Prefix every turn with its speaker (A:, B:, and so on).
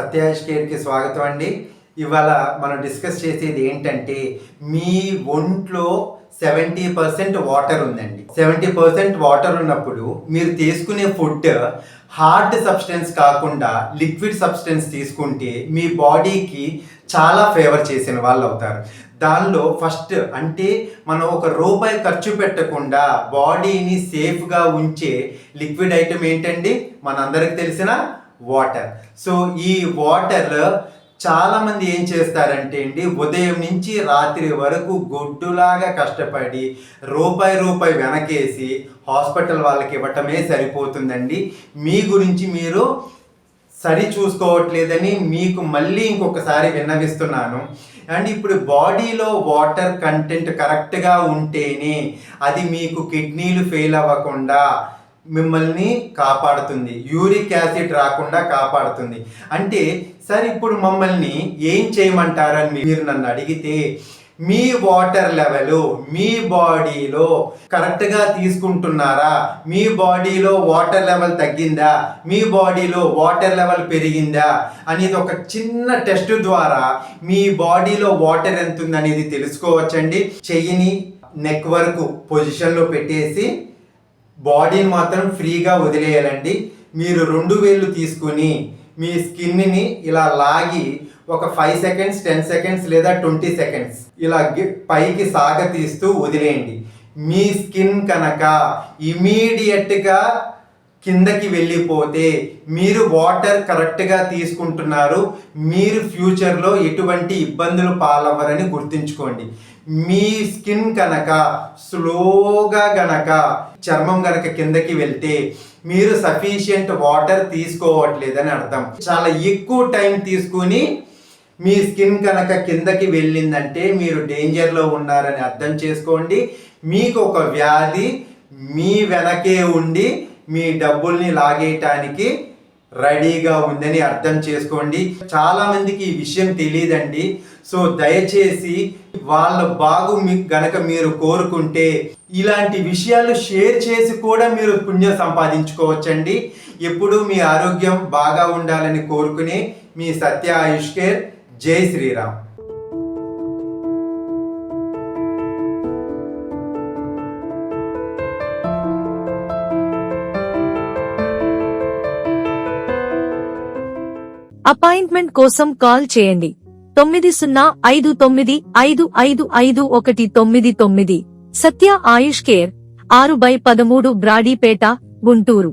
A: సత్యాష్ కేర్కి స్వాగతం అండి. ఇవాళ మనం డిస్కస్ చేసేది ఏంటంటే మీ ఒంట్లో సెవెంటీ పర్సెంట్ వాటర్ ఉందండి. సెవెంటీ పర్సెంట్ వాటర్ ఉన్నప్పుడు మీరు తీసుకునే ఫుడ్ హార్డ్ సబ్స్టెన్స్ కాకుండా లిక్విడ్ సబ్స్టెన్స్ తీసుకుంటే మీ బాడీకి చాలా ఫేవర్ చేసిన వాళ్ళు అవుతారు. దానిలో ఫస్ట్ అంటే మనం ఒక రూపాయి ఖర్చు పెట్టకుండా బాడీని సేఫ్గా ఉంచే లిక్విడ్ ఐటమ్ ఏంటండి? మనందరికి తెలిసిన వాటర్ సో ఈ వాటర్ చాలామంది ఏం చేస్తారంటే అండి ఉదయం నుంచి రాత్రి వరకు గొడ్డులాగా కష్టపడి రూపాయి రూపాయి వెనకేసి హాస్పిటల్ వాళ్ళకి ఇవ్వటమే సరిపోతుందండి. మీ గురించి మీరు సరి చూసుకోవట్లేదని మీకు మళ్ళీ ఇంకొకసారి విన్నవిస్తున్నాను. అండ్ ఇప్పుడు బాడీలో వాటర్ కంటెంట్ కరెక్ట్గా ఉంటేనే అది మీకు కిడ్నీలు ఫెయిల్ అవ్వకుండా మిమ్మల్ని కాపాడుతుంది. యూరిక్ యాసిడ్ రాకుండా కాపాడుతుంది. అంటే సార్ ఇప్పుడు మమ్మల్ని ఏం చేయమంటారని మీరు నన్ను అడిగితే మీ వాటర్ లెవెల్ మీ బాడీలో కరెక్ట్గా తీసుకుంటున్నారా? మీ బాడీలో వాటర్ లెవెల్ తగ్గిందా? మీ బాడీలో వాటర్ లెవెల్ పెరిగిందా? అనేది ఒక చిన్న టెస్ట్ ద్వారా మీ బాడీలో వాటర్ ఎంత ఉంది అనేది తెలుసుకోవచ్చండి. చెయ్యిని నెక్ వరకు పొజిషన్లో పెట్టేసి బాడీని మాత్రం ఫ్రీగా వదిలేయాలండి. మీరు రెండు వేళ్ళు తీసుకుని మీ స్కిన్ని ఇలా లాగి ఒక ఫైవ్ సెకండ్స్ టెన్ సెకండ్స్ లేదా ట్వంటీ సెకండ్స్ ఇలా పైకి సాగ తీస్తూ వదిలేయండి. మీ స్కిన్ కనుక ఇమీడియట్గా కిందకి వెళ్ళిపోతే మీరు వాటర్ కరెక్ట్గా తీసుకుంటున్నారు. మీరు ఫ్యూచర్లో ఎటువంటి ఇబ్బందులు పాలవ్వరని గుర్తుంచుకోండి. మీ స్కిన్ కనుక స్లోగా గనక చర్మం గనక కిందకి వెళ్తే మీరు సఫిషియంట్ వాటర్ తీసుకోవట్లేదని అర్థం. చాలా ఎక్కువ టైం తీసుకుని మీ స్కిన్ కనుక కిందకి వెళ్ళిందంటే మీరు డేంజర్లో ఉన్నారని అర్థం చేసుకోండి. మీకు ఒక వ్యాధి మీ వెనకే ఉండి మీ డబ్బుల్ని లాగేయటానికి రెడీగా ఉందని అర్థం చేసుకోండి. చాలా మందికి ఈ విషయం తెలియదండి సో దయచేసి వాళ్ళ బాగు మీకు గనక మీరు కోరుకుంటే ఇలాంటి విషయాలు షేర్ చేసి కూడా మీరు పుణ్యం సంపాదించుకోవచ్చండి. ఎప్పుడు మీ ఆరోగ్యం బాగా ఉండాలని కోరుకునే మీ సత్య ఆయుష్ కేర్. జై శ్రీరామ్.
B: అపాయింట్మెంట్ కోసం కాల్ చేయండి. తొమ్మిది సున్నా ఐదు తొమ్మిది ఐదు ఐదు ఐదు ఒకటి తొమ్మిది తొమ్మిది. సత్య ఆయుష్ కేర్ ఆరు బై పదమూడు బ్రాడీపేట గుంటూరు.